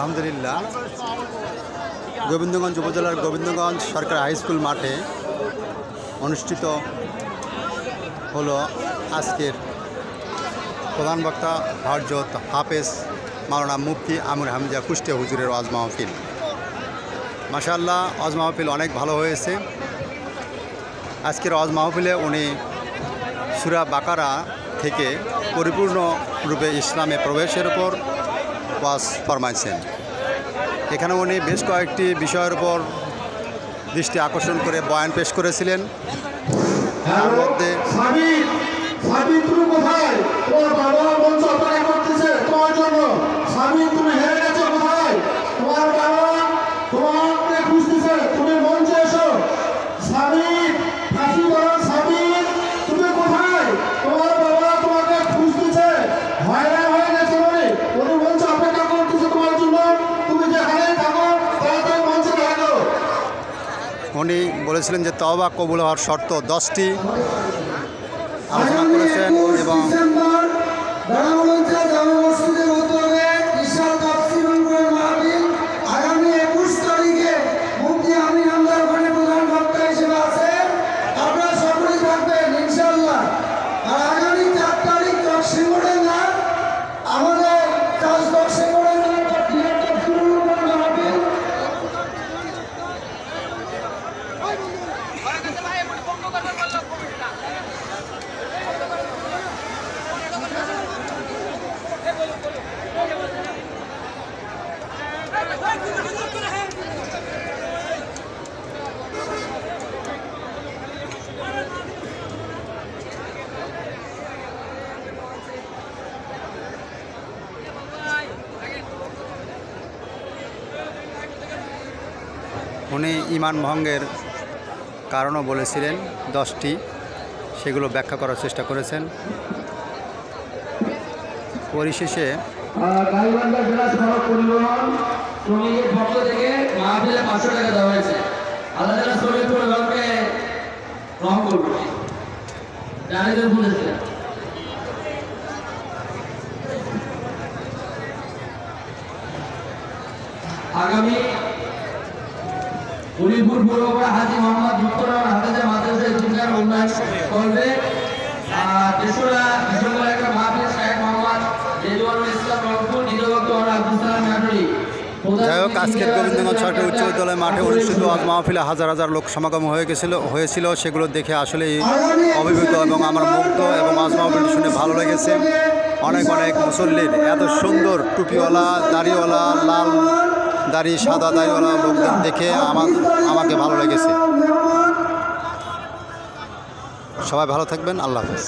আলহামদুলিল্লাহ। গোবিন্দগঞ্জ উপজেলার গোবিন্দগঞ্জ সরকারি হাই স্কুল মাঠে অনুষ্ঠিত হলো আজকের প্রধান বক্তা হরজত হাফেজ মাওলানা মুফতি আমির হামজা কুষ্টিয়া হুজুরের ওয়াজ মাহফিল। মাশাল্লাহ ওয়াজ মাহফিল অনেক ভালো হয়েছে। আজকের ওয়াজ মাহফিলে উনি সুরা বাকারা থেকে পরিপূর্ণ রূপে ইসলামে প্রবেশের উপর ওয়াজ ফরমাইছেন। এখানে উনি বেশ কয়েকটি বিষয়ের উপর দৃষ্টি আকর্ষণ করে বয়ান পেশ করেছিলেন। তার মধ্যে উনি বলেছিলেন যে তওবা কবুল হওয়ার শর্ত দশটি। আলোচনা করেছেন এবং উনি ইমান ভঙ্গের কারণও বলেছিলেন দশটি সেগুলো ব্যাখ্যা করার চেষ্টা করেছেন। পরিশেষে আগামী হরিপুর পূর্বপাড়া হাজি মোহাম্মদ মুক্তরাম হাফেজা মাদ্রাসা ইতিহার উন্নয়ন করবে আর তেসরা ডিসেম্বর একটা মাহফিল মোহাম্মদ রেজওয়ানুল ইসলাম রংপুর আব্দুল সালাম নাটরি যাই হোক আজকের গোবিন্দগঞ্জ সরকারি উচ্চ বিদ্যালয় মাঠে অনুষ্ঠিত আজ মাহফিলে হাজার হাজার লোক সমাগম হয়ে গেছিল হয়েছিল সেগুলো দেখে আসলেই অভিভূত এবং আমার মুগ্ধ এবং আজ মাহফিলটি শুনে ভালো লেগেছে। অনেক অনেক মুসল্লির এত সুন্দর টুপিওয়ালা দাড়িওয়ালা লাল দাড়ি সাদা দাড়িওয়ালা লোকদের দেখে আমার আমাকে ভালো লেগেছে। সবাই ভালো থাকবেন আল্লাহ হাফেজ।